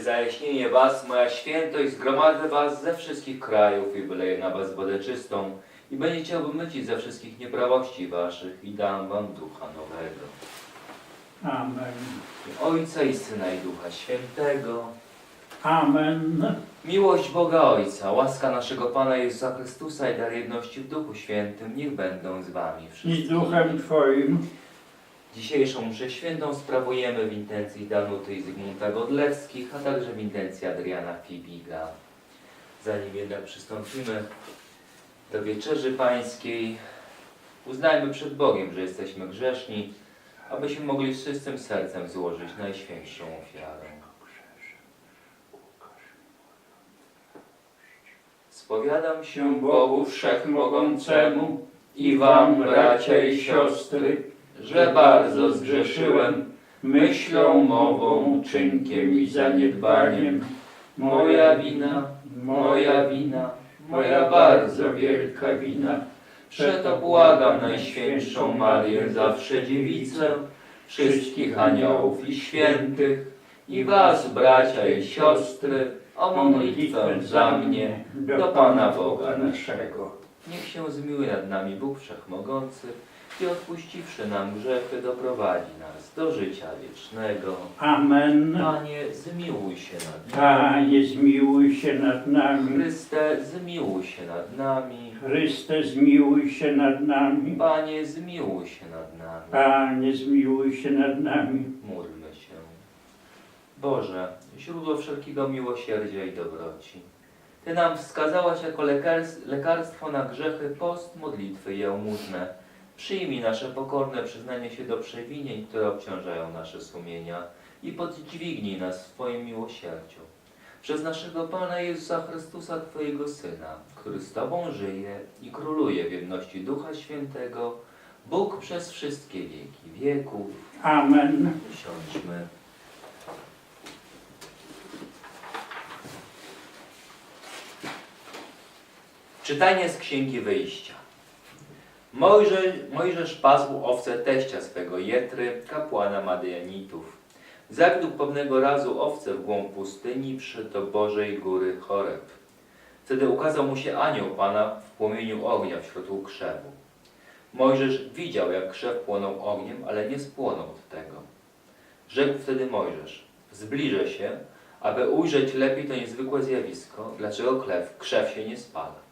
Zajaśnienie was, moja świętość, zgromadzę was ze wszystkich krajów i wyleję na was wodę czystą i będziecie obmyci ze wszystkich nieprawości waszych i dam wam ducha nowego. Amen. Ojca i Syna i Ducha Świętego. Amen. Miłość Boga Ojca, łaska naszego Pana Jezusa Chrystusa i dar jedności w Duchu Świętym niech będą z wami I z wszystkimi. duchem Twoim. Dzisiejszą mszę świętą sprawujemy w intencji Danuty i Zygmunta Godlewskich, a także w intencji Adriana Fibiga. Zanim jednak przystąpimy do wieczerzy pańskiej, uznajmy przed Bogiem, że jesteśmy grzeszni, abyśmy mogli z czystym sercem złożyć najświętszą ofiarę. Spowiadam się Bogu Wszechmogącemu i wam, bracia i siostry, że bardzo zgrzeszyłem myślą, mową, czynkiem i zaniedbaniem. Moja wina, moja wina, moja bardzo wielka wina. Przeto błagam Najświętszą Marię, zawsze dziewicę, wszystkich aniołów i świętych i was, bracia i siostry, o modlitwę za mnie do Pana Boga naszego. Niech się zmiłuje nad nami Bóg Wszechmogący i odpuściwszy nam grzechy doprowadzi nas do życia wiecznego. Amen. Panie, zmiłuj się nad nami. Panie, zmiłuj się nad nami. Chryste, zmiłuj się nad nami. Chryste, zmiłuj się nad nami. Panie, zmiłuj się nad nami. Panie, zmiłuj się nad nami. Módlmy się. Boże, źródło wszelkiego miłosierdzia i dobroci. Ty nam wskazałaś jako lekars- lekarstwo na grzechy post, modlitwy i jałmużnę. Przyjmij nasze pokorne przyznanie się do przewinień, które obciążają nasze sumienia i podźwignij nas w Twoim miłosierdziu. Przez naszego Pana Jezusa Chrystusa, Twojego Syna, który z Tobą żyje i króluje w jedności Ducha Świętego, Bóg przez wszystkie wieki wieków. Amen. Usiądźmy. Czytanie z Księgi Wyjścia. Mojżesz, Mojżesz pasł owce teścia swego Jetry, kapłana Madianitów. Zawiódł pewnego razu owce w głąb pustyni przy Bożej góry Choreb. Wtedy ukazał mu się anioł Pana w płomieniu ognia wśród krzewu. Mojżesz widział, jak krzew płonął ogniem, ale nie spłonął od tego. Rzekł wtedy Mojżesz, zbliżę się, aby ujrzeć lepiej to niezwykłe zjawisko, dlaczego krzew się nie spala.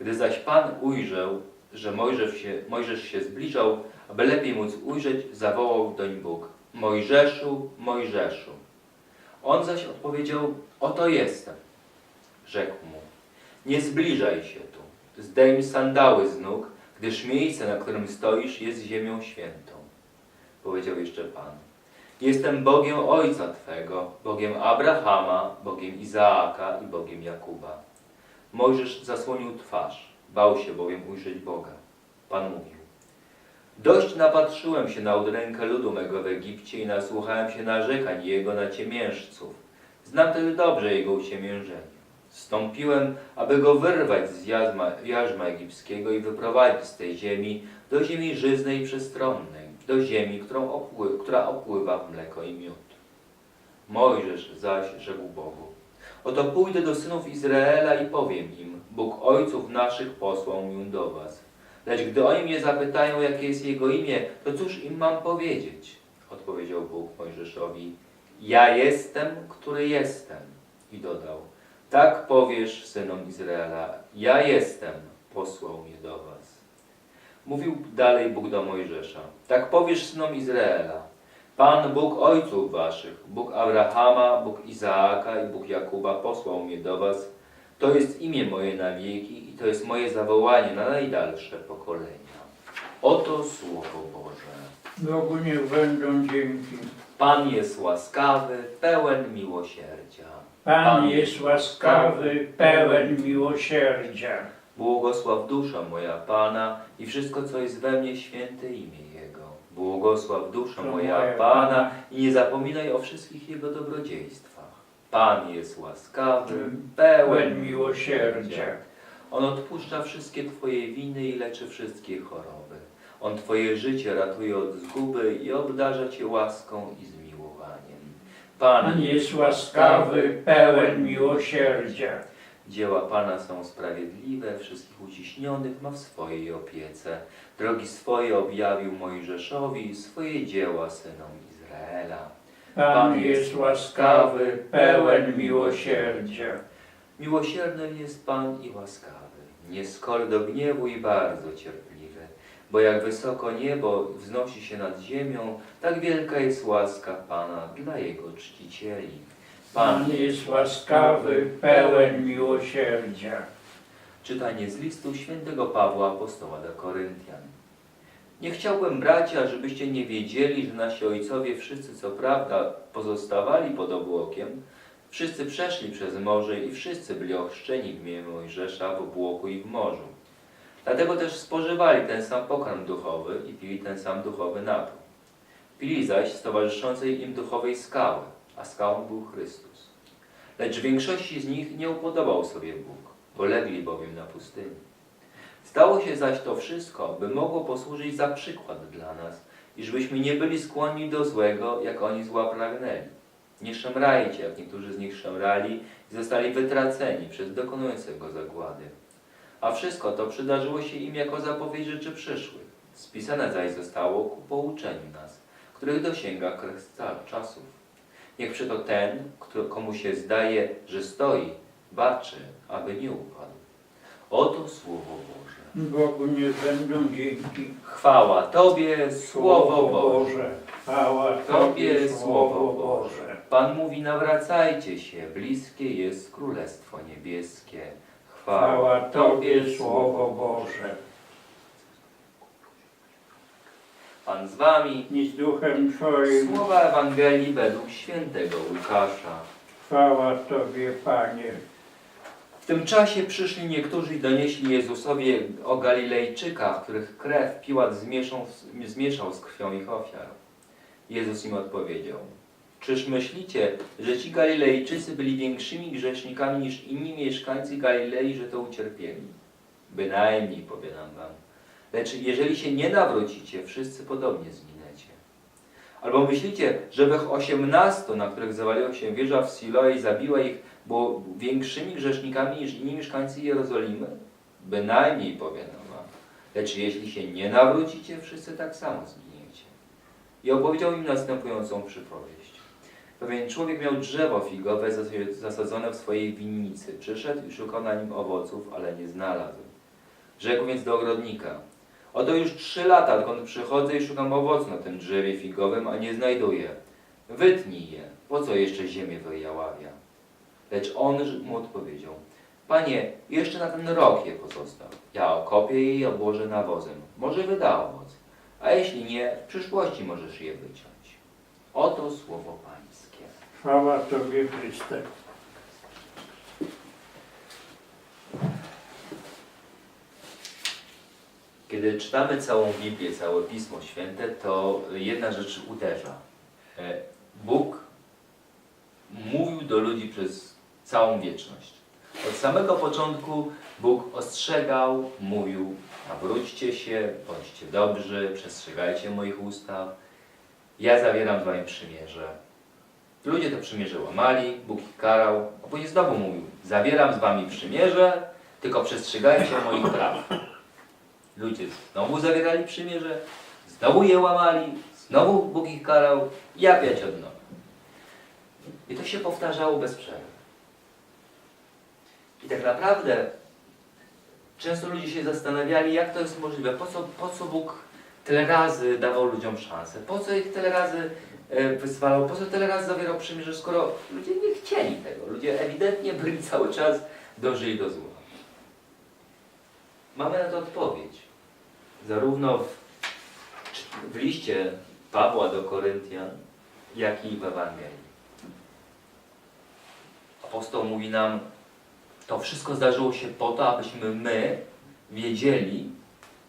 Gdy zaś Pan ujrzał, że Mojżesz się, Mojżesz się zbliżał, aby lepiej móc ujrzeć, zawołał doń Bóg, Mojżeszu, Mojżeszu. On zaś odpowiedział, oto jestem. Rzekł mu, nie zbliżaj się tu, zdejmij sandały z nóg, gdyż miejsce, na którym stoisz, jest ziemią świętą. Powiedział jeszcze Pan. Jestem Bogiem Ojca Twego, Bogiem Abrahama, Bogiem Izaaka i Bogiem Jakuba. Mojżesz zasłonił twarz, bał się bowiem ujrzeć Boga. Pan mówił. Dość napatrzyłem się na udrękę ludu mego w Egipcie i nasłuchałem się narzekań jego na ciemiężców. Znam tedy dobrze jego uciemiężenie. Stąpiłem, aby go wyrwać z jarzma, jarzma egipskiego i wyprowadzić z tej ziemi do ziemi żyznej i przestronnej, do ziemi, którą opły, która opływa w mleko i miód. Mojżesz zaś rzekł Bogu, oto pójdę do synów Izraela i powiem im, Bóg ojców naszych posłał mnie do was. Lecz gdy oni mnie zapytają, jakie jest jego imię, to cóż im mam powiedzieć? Odpowiedział Bóg Mojżeszowi, ja jestem, który jestem. I dodał, tak powiesz synom Izraela, ja jestem, posłał mnie do was. Mówił dalej Bóg do Mojżesza, tak powiesz synom Izraela, Pan Bóg ojców waszych, Bóg Abrahama, Bóg Izaaka i Bóg Jakuba posłał mnie do was. To jest imię moje na wieki i to jest moje zawołanie na najdalsze pokolenia. Oto Słowo Boże. Bogu niech będą dzięki. Pan jest łaskawy, pełen miłosierdzia. Pan jest łaskawy, pełen miłosierdzia. Błogosław dusza moja Pana i wszystko, co jest we mnie, święte imię Jego. Błogosław dusza To moja Pana i nie zapominaj o wszystkich Jego dobrodziejstwach. Pan jest łaskawy, pełen miłosierdzia. On odpuszcza wszystkie Twoje winy i leczy wszystkie choroby. On Twoje życie ratuje od zguby i obdarza Cię łaską i zmiłowaniem. Pan jest łaskawy, pełen miłosierdzia. Dzieła Pana są sprawiedliwe, wszystkich uciśnionych ma w swojej opiece. Drogi swoje objawił Mojżeszowi, swoje dzieła synom Izraela. Pan jest łaskawy, pełen miłosierdzia. Miłosierny jest Pan i łaskawy, nie skory do gniewu i bardzo cierpliwy. Bo jak wysoko niebo wznosi się nad ziemią, tak wielka jest łaska Pana dla Jego czcicieli. Pan jest łaskawy, pełen miłosierdzia. Czytanie z listu świętego Pawła Apostoła do Koryntian. Nie chciałbym, bracia, żebyście nie wiedzieli, że nasi ojcowie wszyscy, co prawda, pozostawali pod obłokiem, wszyscy przeszli przez morze i wszyscy byli ochrzczeni w imię Mojżesza w obłoku i w morzu. Dlatego też spożywali ten sam pokarm duchowy i pili ten sam duchowy napój. Pili zaś z towarzyszącej im duchowej skały, a skałą był Chrystus. Lecz większości z nich nie upodobał sobie Bóg, polegli bowiem na pustyni. Stało się zaś to wszystko, by mogło posłużyć za przykład dla nas, iżbyśmy nie byli skłonni do złego, jak oni zła pragnęli. Nie szemrajcie, jak niektórzy z nich szemrali i zostali wytraceni przez dokonującego zagłady. A wszystko to przydarzyło się im jako zapowiedź rzeczy przyszłych. Spisane zaś zostało ku pouczeniu nas, których dosięga kres czasów. Niech przeto ten, kto, komu się zdaje, że stoi, baczy, aby nie upadł. Oto Słowo Boże. Bogu nie będą dzięki. Chwała Tobie, Słowo Boże. Chwała Tobie, Słowo Boże. Pan mówi, nawracajcie się, bliskie jest Królestwo Niebieskie. Chwała Tobie, Słowo Boże. Pan z Wami. I z duchem Twoim. Słowa Ewangelii według świętego Łukasza. Chwała Tobie, Panie. W tym czasie przyszli niektórzy i donieśli Jezusowi o Galilejczykach, których krew Piłat zmieszał, zmieszał z krwią ich ofiar. Jezus im odpowiedział: Czyż myślicie, że ci Galilejczycy byli większymi grzesznikami niż inni mieszkańcy Galilei, że to ucierpieli? Bynajmniej, powiadam wam. Lecz jeżeli się nie nawrócicie, wszyscy podobnie zginiecie. Albo myślicie, że wych osiemnastu, na których zawaliła się wieża w Siloe i zabiła ich, było większymi grzesznikami niż inni mieszkańcy Jerozolimy? Bynajmniej, powiadam wam. Lecz jeśli się nie nawrócicie, wszyscy tak samo zginiecie. I opowiedział im następującą przypowieść. Pewien człowiek miał drzewo figowe zas- zasadzone w swojej winnicy. Przyszedł i szukał na nim owoców, ale nie znalazł. Rzekł więc do ogrodnika. Oto już trzy lata, odkąd przychodzę i szukam owocu na tym drzewie figowym, a nie znajduję. Wytnij je, po co jeszcze ziemię wyjaławia? Lecz on mu odpowiedział, Panie, jeszcze na ten rok je pozostaw. Ja okopię je i obłożę nawozem. Może wyda owoc. A jeśli nie, w przyszłości możesz je wyciąć. Oto słowo Pańskie. Chwała Tobie, Chryste. Kiedy czytamy całą Biblię, całe Pismo Święte, to jedna rzecz uderza. E, Bóg mówił do ludzi przez całą wieczność. Od samego początku Bóg ostrzegał, mówił, nawróćcie się, bądźcie dobrzy, przestrzegajcie moich ustaw. Ja zawieram z wami przymierze. Ludzie to przymierze łamali, Bóg ich karał, a później znowu mówił, zawieram z wami przymierze, tylko przestrzegajcie moich praw. Ludzie znowu zawierali przymierze, znowu je łamali, znowu Bóg ich karał, ja wiać od nowa. I to się powtarzało bez przerwy. I tak naprawdę często ludzie się zastanawiali, jak to jest możliwe, po co, po co Bóg tyle razy dawał ludziom szansę, po co ich tyle razy e, wyzwalał, po co tyle razy zawierał przymierze, skoro ludzie nie chcieli tego. Ludzie ewidentnie byli cały czas dążyli do zła. Mamy na to odpowiedź. Zarówno w, w liście Pawła do Koryntian, jak i w Ewangelii. Apostoł mówi nam, to wszystko zdarzyło się po to, abyśmy my wiedzieli,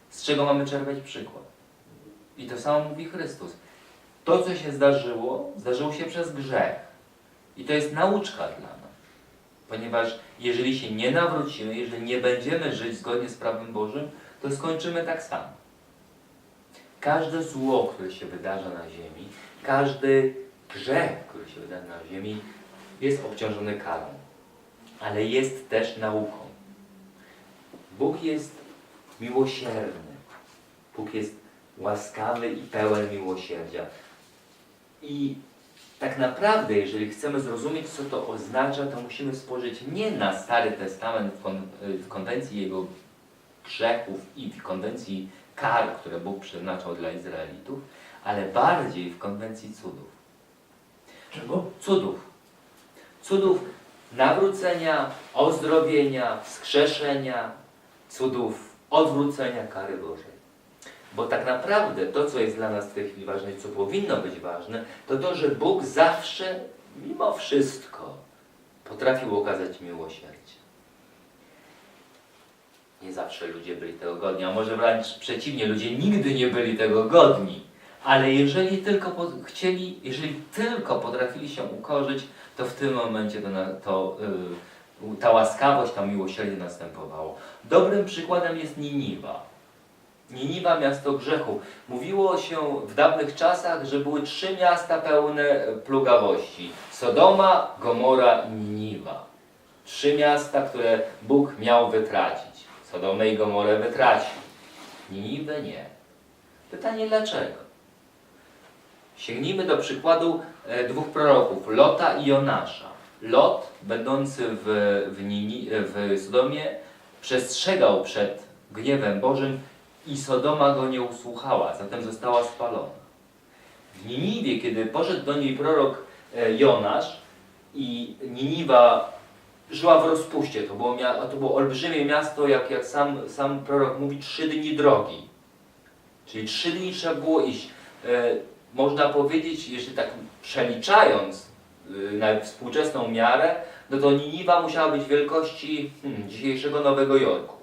z czego mamy czerpać przykład. I to samo mówi Chrystus. To, co się zdarzyło, zdarzyło się przez grzech. I to jest nauczka dla nas. Ponieważ jeżeli się nie nawrócimy, jeżeli nie będziemy żyć zgodnie z prawem Bożym, to skończymy tak samo. Każde zło, które się wydarza na ziemi, każdy grzech, który się wydarzył na ziemi, jest obciążony karą, ale jest też nauką. Bóg jest miłosierny. Bóg jest łaskawy i pełen miłosierdzia. I tak naprawdę, jeżeli chcemy zrozumieć, co to oznacza, to musimy spojrzeć nie na Stary Testament w, kon, w konwencji jego grzechów i w konwencji kar, które Bóg przeznaczał dla Izraelitów, ale bardziej w konwencji cudów. Czego? Cudów. Cudów nawrócenia, ozdrowienia, wskrzeszenia, cudów odwrócenia kary Bożej. Bo tak naprawdę to, co jest dla nas w tej chwili ważne i co powinno być ważne, to to, że Bóg zawsze, mimo wszystko, potrafił okazać miłosierdzie. Nie zawsze ludzie byli tego godni, a może wręcz przeciwnie, ludzie nigdy nie byli tego godni. Ale jeżeli tylko chcieli, jeżeli tylko potrafili się ukorzyć, to w tym momencie to, to y, ta łaskawość, ta miłosierdzie następowało. Dobrym przykładem jest Niniwa. Niniwa, miasto grzechu. Mówiło się w dawnych czasach, że były trzy miasta pełne plugawości. Sodoma, Gomora Niniwa. Trzy miasta, które Bóg miał wytracić. Sodomę i Gomorę wytracił. Niniwę nie. Pytanie dlaczego? Sięgnijmy do przykładu e, dwóch proroków, Lota i Jonasza. Lot, będący w, w, Nini, w Sodomie, przestrzegał przed gniewem Bożym i Sodoma go nie usłuchała, zatem została spalona. W Niniwie, kiedy poszedł do niej prorok e, Jonasz i Niniwa żyła w rozpuście, to było, to było olbrzymie miasto, jak, jak sam, sam prorok mówi, trzy dni drogi. Czyli trzy dni trzeba było iść. E, można powiedzieć, jeśli tak przeliczając y, na współczesną miarę, no to Niniwa musiała być wielkości hmm, dzisiejszego Nowego Jorku.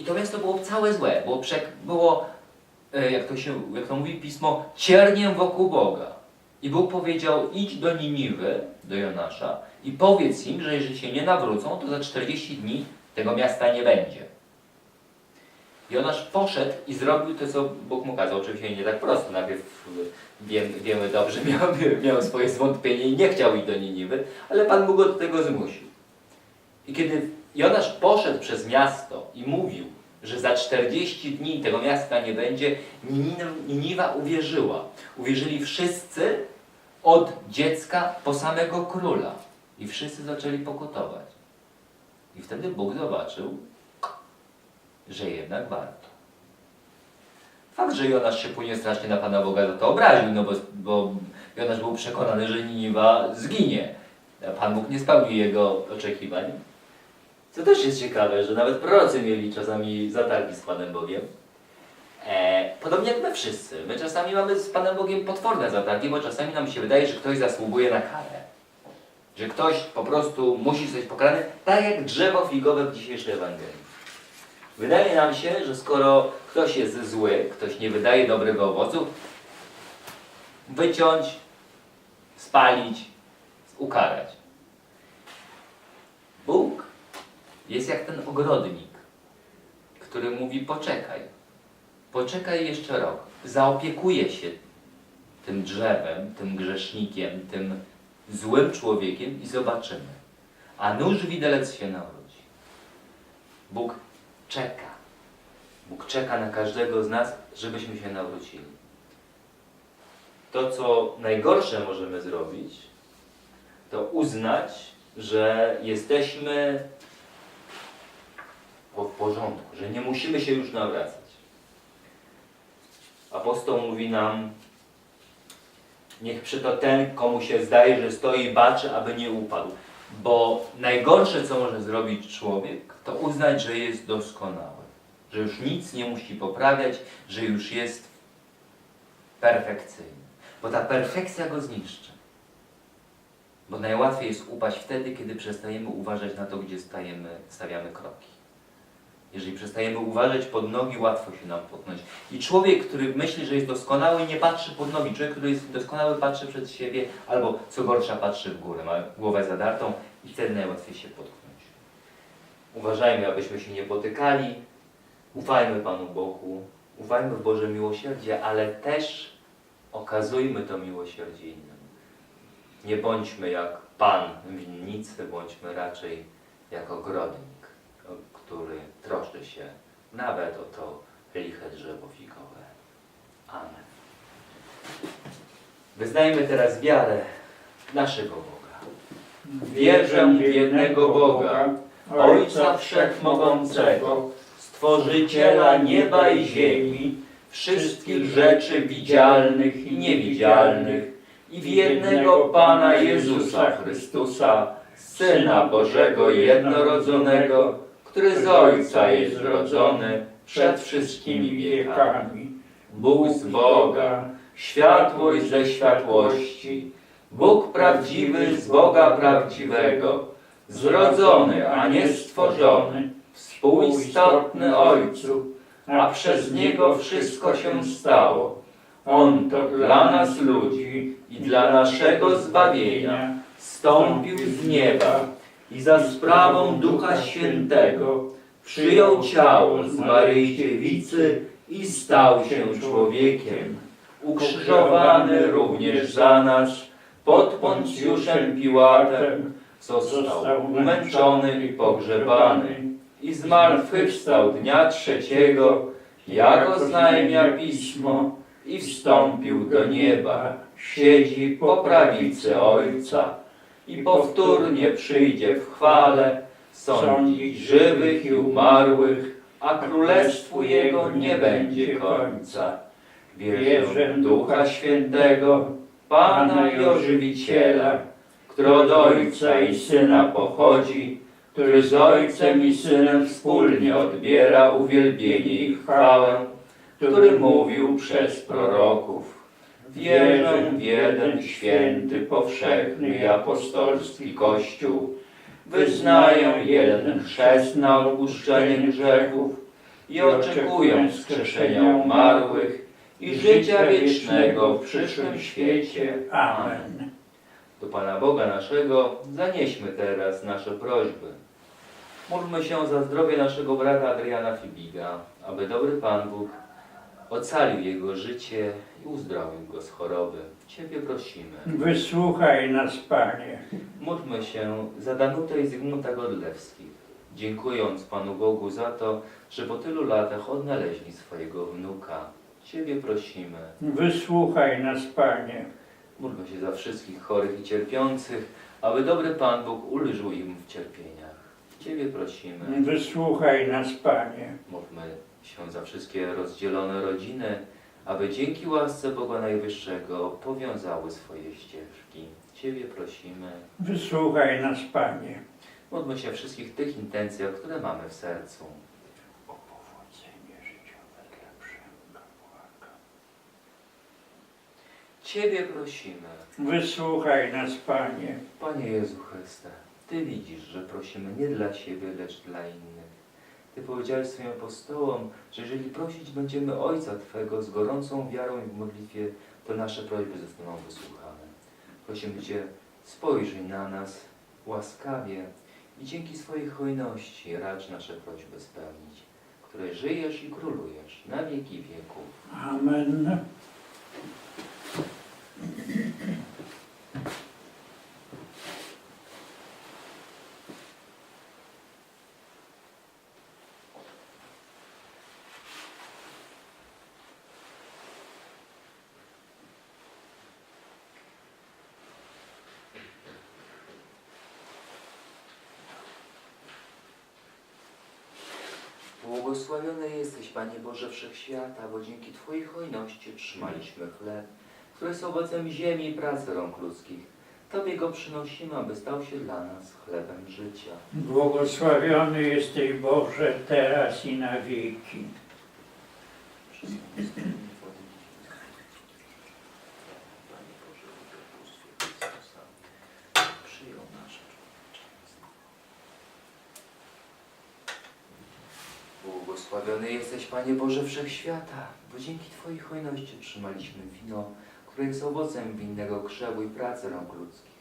I to miasto było całe złe, było, było e, jak, to się, jak to mówi pismo, cierniem wokół Boga. I Bóg powiedział, idź do Niniwy, do Jonasza i powiedz im, że jeżeli się nie nawrócą, to za 40 dni tego miasta nie będzie. Jonasz poszedł i zrobił to, co Bóg mu kazał. Oczywiście nie tak prosto. Najpierw wiem, wiemy dobrze, miał, miał swoje zwątpienie i nie chciał iść do Niniwy, ale Pan mu go do tego zmusił. I kiedy Jonasz poszedł przez miasto i mówił, że za 40 dni tego miasta nie będzie, Niniw- Niniwa uwierzyła. Uwierzyli wszyscy od dziecka po samego króla. I wszyscy zaczęli pokutować. I wtedy Bóg zobaczył, że jednak warto. Fakt, że Jonasz się później strasznie na Pana Boga za to obraził, no bo, bo Jonasz był przekonany, że Niniwa zginie. Pan Bóg nie spełnił jego oczekiwań. Co też jest ciekawe, że nawet prorocy mieli czasami zatargi z Panem Bogiem. E, podobnie jak my wszyscy. My czasami mamy z Panem Bogiem potworne zatargi, bo czasami nam się wydaje, że ktoś zasługuje na karę. Że ktoś po prostu musi zostać pokarany, tak jak drzewo figowe w dzisiejszej Ewangelii. Wydaje nam się, że skoro ktoś jest zły, ktoś nie wydaje dobrego owocu, wyciąć, spalić, ukarać. Bóg jest jak ten ogrodnik, który mówi poczekaj, poczekaj jeszcze rok, zaopiekuje się tym drzewem, tym grzesznikiem, tym złym człowiekiem i zobaczymy. A nóż widelec się nawróci. Bóg czeka. Bóg czeka na każdego z nas, żebyśmy się nawrócili. To, co najgorsze możemy zrobić, to uznać, że jesteśmy w porządku, że nie musimy się już nawracać. Apostoł mówi nam, niech przyto ten, komu się zdaje, że stoi i baczy, aby nie upadł. Bo najgorsze, co może zrobić człowiek, to uznać, że jest doskonały. Że już nic nie musi poprawiać, że już jest perfekcyjny. Bo ta perfekcja go zniszczy. Bo najłatwiej jest upaść wtedy, kiedy przestajemy uważać na to, gdzie stajemy, stawiamy kroki. Jeżeli przestajemy uważać pod nogi, łatwo się nam potknąć. I człowiek, który myśli, że jest doskonały, nie patrzy pod nogi. Człowiek, który jest doskonały, patrzy przed siebie, albo co gorsza, patrzy w górę, ma głowę zadartą i wtedy najłatwiej się potknąć. Uważajmy, abyśmy się nie potykali. Ufajmy Panu Bogu, ufajmy w Boże miłosierdzie, ale też Okazujmy to miłosierdzie innym. Nie bądźmy jak Pan winnicy, bądźmy raczej jak ogrodnik, który troszczy się nawet o to liche drzewo figowe. Amen. Wyznajmy teraz wiarę naszego Boga. Wierzę w jednego Boga, Ojca Wszechmogącego, Stworzyciela nieba i ziemi, wszystkich rzeczy widzialnych i niewidzialnych, i w jednego Pana Jezusa Chrystusa, Syna Bożego jednorodzonego, który z Ojca jest zrodzony przed wszystkimi wiekami. Bóg z Boga, światłość ze światłości, Bóg prawdziwy z Boga prawdziwego, zrodzony, a nie stworzony, współistotny Ojcu, a przez Niego wszystko się stało. On to dla nas ludzi i dla naszego zbawienia stąpił z nieba i za sprawą Ducha Świętego przyjął ciało z Maryi Dziewicy i stał się człowiekiem. Ukrzyżowany również za nas pod Poncjuszem Piłatem został umęczony i pogrzebany i zmartwychwstał dnia trzeciego, jak oznajmia Pismo, i wstąpił do nieba, siedzi po prawicy Ojca i powtórnie przyjdzie w chwale sądzić żywych i umarłych, a królestwu Jego nie będzie końca. Wierzę Ducha Świętego, Pana i Ożywiciela, który od Ojca i Syna pochodzi, który z Ojcem i Synem wspólnie odbiera uwielbienie i chwałę, który mówił przez proroków. Wierzę w jeden święty, powszechny i apostolski Kościół. Wyznaję jeden chrzest na odpuszczenie grzechów i oczekuję wskrzeszenia umarłych i życia wiecznego w przyszłym świecie. Amen. Do Pana Boga naszego zanieśmy teraz nasze prośby. Módlmy się za zdrowie naszego brata Adriana Fibiga, aby dobry Pan Bóg ocalił jego życie i uzdrowił go z choroby. Ciebie prosimy. Wysłuchaj nas, Panie. Módlmy się za Danutę i Zygmunta Godlewskich, dziękując Panu Bogu za to, że po tylu latach odnaleźli swojego wnuka. Ciebie prosimy. Wysłuchaj nas, Panie. Módlmy się za wszystkich chorych i cierpiących, aby dobry Pan Bóg ulżył im w cierpieniach. Ciebie prosimy. Wysłuchaj nas, Panie. Módlmy się za wszystkie rozdzielone rodziny, aby dzięki łasce Boga Najwyższego powiązały swoje ścieżki. Ciebie prosimy. Wysłuchaj nas, Panie. Módlmy się wszystkich tych intencjach, które mamy w sercu. O powodzenie życiowe dla Przemka Płaka. Ciebie prosimy. Wysłuchaj nas, Panie. Panie Jezu Chryste, Ty widzisz, że prosimy nie dla siebie, lecz dla innych. Ty powiedziałeś swoim apostołom, że jeżeli prosić będziemy Ojca Twego z gorącą wiarą i w modlitwie, to nasze prośby zostaną wysłuchane. Prosimy Cię, spojrzyj na nas łaskawie i dzięki swojej hojności racz nasze prośby spełnić, które żyjesz i królujesz na wieki wieków. Amen. Błogosławiony jesteś, Panie Boże Wszechświata, bo dzięki Twojej hojności otrzymaliśmy chleb, który jest owocem ziemi i pracy rąk ludzkich. Tobie go przynosimy, aby stał się dla nas chlebem życia. Błogosławiony jesteś Boże teraz i na wieki. Panie Boże, w wielkostwie Chrystusa, przyjął nasze człowieczeństwo. Błogosławiony jesteś, Panie Boże Wszechświata, bo dzięki Twojej hojności otrzymaliśmy wino, które jest owocem winnego krzewu i pracy rąk ludzkich.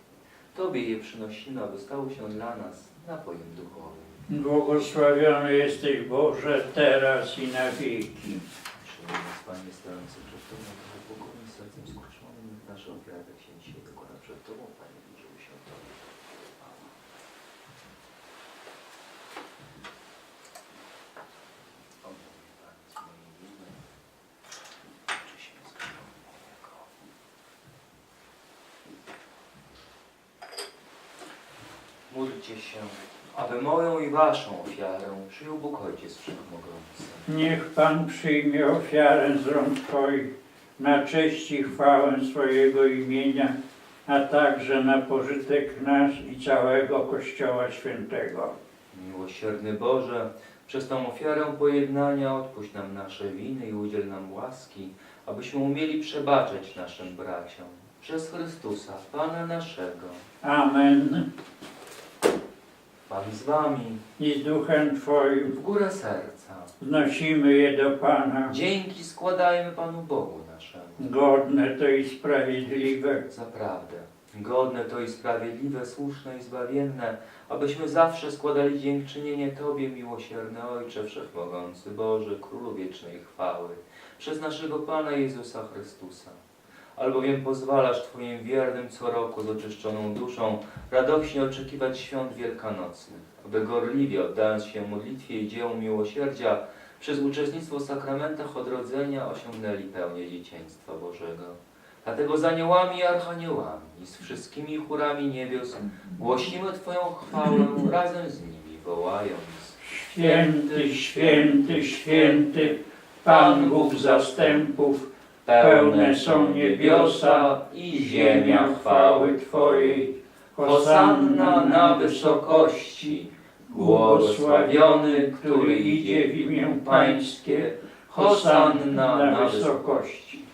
Tobie je przynosimy, aby stało się dla nas napojem duchowym. Błogosławiony jesteś Boże teraz i na wieki. Przyjmij nas, Panie, stojący przed Tobą, Bogu sercem skruszonym nasze ofiary, tak się dzisiaj dokłada przed Tobą, Panie, bliżyły się Tobie. Amen. O mój Panie, z mojej winy, czy się skruszonym mojego. Módlcie się, aby moją i Waszą ofiarę przyjął Bóg Ojciec Wszechmogący. Niech Pan przyjmie ofiarę z rąk Twoich na cześć i chwałę swojego imienia, a także na pożytek nasz i całego Kościoła Świętego. Miłosierny Boże, przez tą ofiarę pojednania odpuść nam nasze winy i udziel nam łaski, abyśmy umieli przebaczać naszym braciom. Przez Chrystusa, Pana naszego. Amen. Pan z Wami, I z duchem Twoim w górę serca. wnosimy je do Pana. Dzięki składajmy Panu Bogu naszemu. Godne to i sprawiedliwe. Zaprawdę, godne to i sprawiedliwe, słuszne i zbawienne, abyśmy zawsze składali dziękczynienie Tobie, miłosierny Ojcze Wszechmogący, Boże, Królu wiecznej chwały, przez naszego Pana Jezusa Chrystusa. Albowiem pozwalasz Twoim wiernym co roku z oczyszczoną duszą radośnie oczekiwać świąt wielkanocnych, aby gorliwie oddając się modlitwie i dziełu miłosierdzia, przez uczestnictwo w sakramentach odrodzenia osiągnęli pełnię dzieciństwa Bożego. Dlatego z aniołami i archaniołami i z wszystkimi chórami niebios głosimy Twoją chwałę razem z nimi, wołając. Święty, święty, święty, Pan Bóg zastępów, pełne są niebiosa i ziemia chwały Twojej. Hosanna na wysokości, błogosławiony, który idzie w imię Pańskie, Hosanna na wysokości.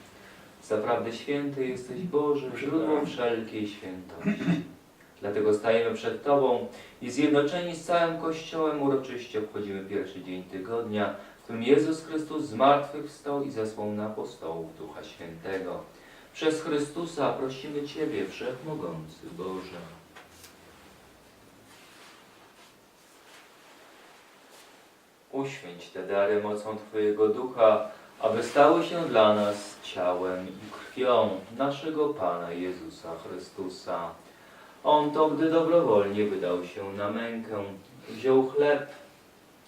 Zaprawdę święty jesteś Boże, źródło wszelkiej świętości. Dlatego stajemy przed Tobą i zjednoczeni z całym Kościołem uroczyście obchodzimy pierwszy dzień tygodnia, którym Jezus Chrystus zmartwychwstał i zesłał na apostołów Ducha Świętego. Przez Chrystusa prosimy Ciebie, Wszechmogący Boże. Uświęć te dary mocą Twojego Ducha, aby stały się dla nas ciałem i krwią naszego Pana Jezusa Chrystusa. On to, gdy dobrowolnie wydał się na mękę, wziął chleb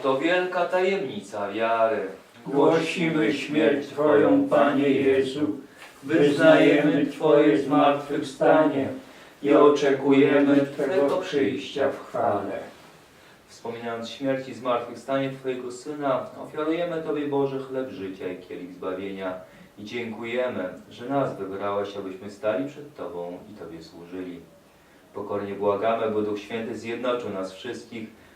Oto wielka tajemnica wiary. Głosimy śmierć Twoją, Panie Jezu, wyznajemy Twoje zmartwychwstanie i oczekujemy Twego przyjścia w chwale. Wspominając śmierć i zmartwychwstanie Twojego Syna, ofiarujemy Tobie Boże chleb życia i kielich zbawienia i dziękujemy, że nas wybrałeś, abyśmy stali przed Tobą i Tobie służyli. Pokornie błagamy, by Duch Święty zjednoczył nas wszystkich,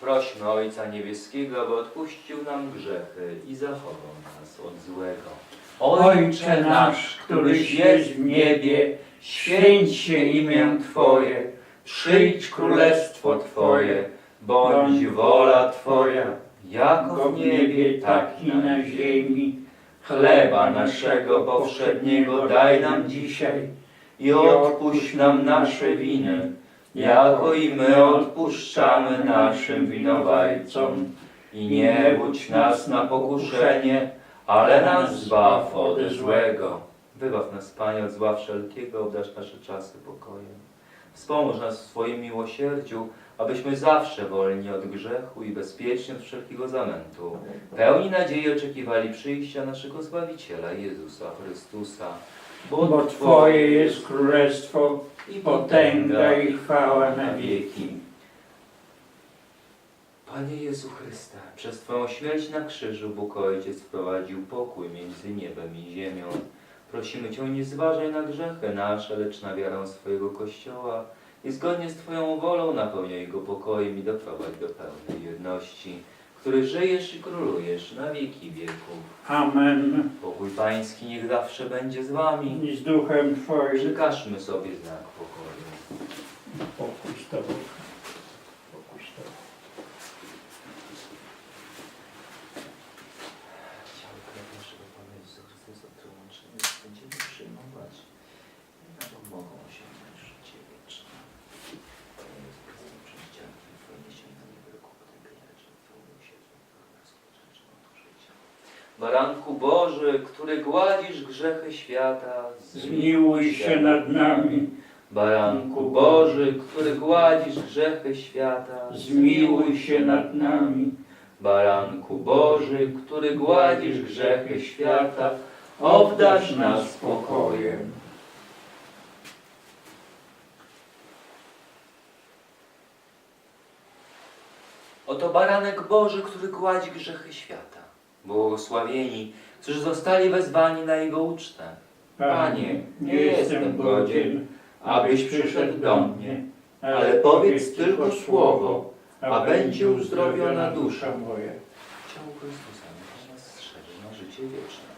Prośmy Ojca Niebieskiego, aby odpuścił nam grzechy i zachował nas od złego. Ojcze nasz, któryś jest w niebie, święć się imię Twoje, przyjdź królestwo Twoje, bądź wola Twoja, jako w niebie, tak i na ziemi. Chleba naszego powszedniego daj nam dzisiaj i odpuść nam nasze winy, jako i my odpuszczamy naszym winowajcom. I nie budź nas na pokuszenie, ale nas zbaw od złego. Wybaw nas, Panie, od zła wszelkiego, obdarz nasze czasy pokojem. Wspomóż nas w swoim miłosierdziu, abyśmy zawsze wolni od grzechu i bezpieczni od wszelkiego zamętu, pełni nadziei oczekiwali przyjścia naszego Zbawiciela Jezusa Chrystusa. Bo Twoje jest królestwo, i potęga i chwała na wieki. Panie Jezu Chryste, przez Twoją śmierć na krzyżu Bóg Ojciec wprowadził pokój między niebem i ziemią. Prosimy Cię, nie zważaj na grzechy nasze, lecz na wiarę swojego Kościoła i zgodnie z Twoją wolą napełniaj go pokojem i doprowadź do pełnej jedności, w której żyjesz i królujesz na wieki wieków. Amen. Pokój Pański niech zawsze będzie z Wami. I z duchem Twoim. Przekażmy sobie znak pokoju. Pokój z Tobą. Pokój z Tobą. Ciało i krew naszego Pana Jezusa Chrystusa, które łączymy, będziemy przyjmować i na to mogą osiągnąć życie wieczne. Panie Jezu Chryste, prześcianki Twoje niesiemy na niewielką potępienie, lecz na Twoją miłosierdzie, Twoją nas rzeczną do życia. Baranku Boży, który gładzisz grzechy świata, Zmiłuj się nad nami. Baranku Boży, który gładzisz grzechy świata, Zmiłuj się nad nami. Baranku Boży, który gładzisz grzechy świata, obdarz nas spokojem. Oto baranek Boży, który gładzi grzechy świata. Błogosławieni, którzy zostali wezwani na Jego ucztę. Panie, nie jestem godzien, abyś przyszedł do mnie, ale powiedz tylko słowo, a będzie uzdrowiona dusza moja. Ciało Chrystusa nas strzeże na życie wieczne.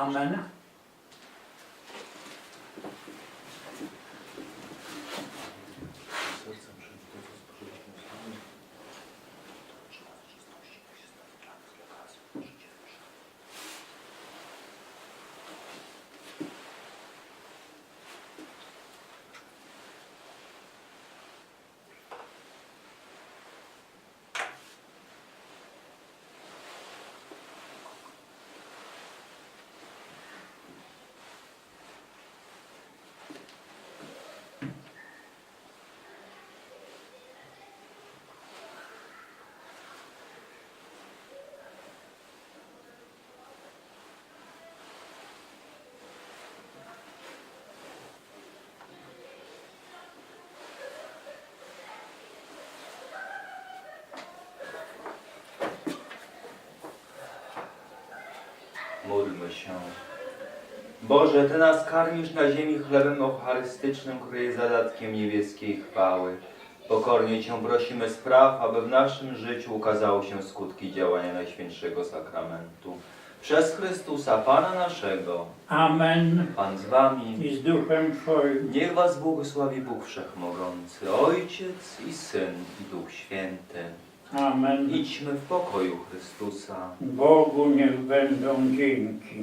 Amen. Módlmy się. Boże, Ty nas karmisz na ziemi chlebem eucharystycznym, który jest zadatkiem niebieskiej chwały. Pokornie Cię prosimy spraw, aby w naszym życiu ukazały się skutki działania Najświętszego Sakramentu. Przez Chrystusa, Pana naszego, Amen. Pan z Wami, I z duchem Twoim. niech Was błogosławi Bóg Wszechmogący, Ojciec i Syn i Duch Święty. Amen. Idźmy w pokoju Chrystusa. Bogu niech będą dzięki.